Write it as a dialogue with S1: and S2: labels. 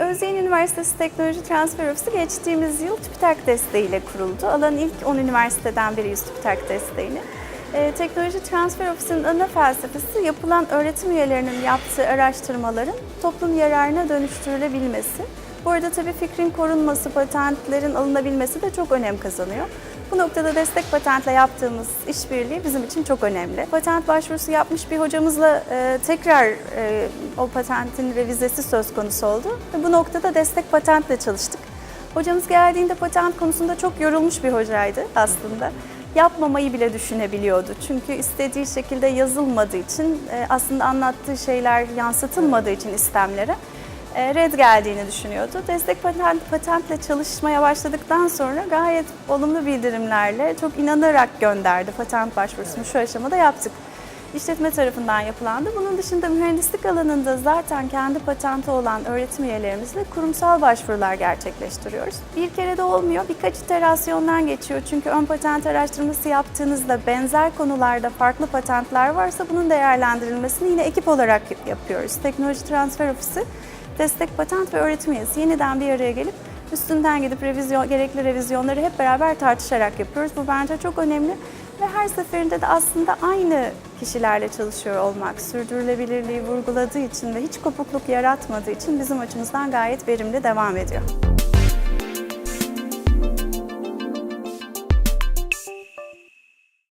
S1: Özyeğin Üniversitesi Teknoloji Transfer Ofisi geçtiğimiz yıl TÜBİTAK desteğiyle kuruldu. Alanın ilk 10 üniversiteden biriyiz TÜBİTAK desteğini. Ee, Teknoloji Transfer Ofisi'nin ana felsefesi yapılan öğretim üyelerinin yaptığı araştırmaların toplum yararına dönüştürülebilmesi. Bu arada tabii fikrin korunması, patentlerin alınabilmesi de çok önem kazanıyor. Bu noktada destek patentle yaptığımız işbirliği bizim için çok önemli. Patent başvurusu yapmış bir hocamızla e, tekrar e, o patentin revizesi söz konusu oldu. Ve bu noktada destek patentle çalıştık. Hocamız geldiğinde patent konusunda çok yorulmuş bir hocaydı aslında. Yapmamayı bile düşünebiliyordu. Çünkü istediği şekilde yazılmadığı için, e, aslında anlattığı şeyler yansıtılmadığı için istemlere red geldiğini düşünüyordu. Destek patent, patentle çalışmaya başladıktan sonra gayet olumlu bildirimlerle çok inanarak gönderdi patent başvurusunu şu aşamada yaptık. İşletme tarafından yapılandı. Bunun dışında mühendislik alanında zaten kendi patenti olan öğretim üyelerimizle kurumsal başvurular gerçekleştiriyoruz. Bir kere de olmuyor, birkaç iterasyondan geçiyor. Çünkü ön patent araştırması yaptığınızda benzer konularda farklı patentler varsa bunun değerlendirilmesini yine ekip olarak yapıyoruz. Teknoloji Transfer Ofisi destek patent ve öğretim üyesi yeniden bir araya gelip üstünden gidip revizyon, gerekli revizyonları hep beraber tartışarak yapıyoruz. Bu bence çok önemli ve her seferinde de aslında aynı kişilerle çalışıyor olmak sürdürülebilirliği vurguladığı için ve hiç kopukluk yaratmadığı için bizim açımızdan gayet verimli devam ediyor.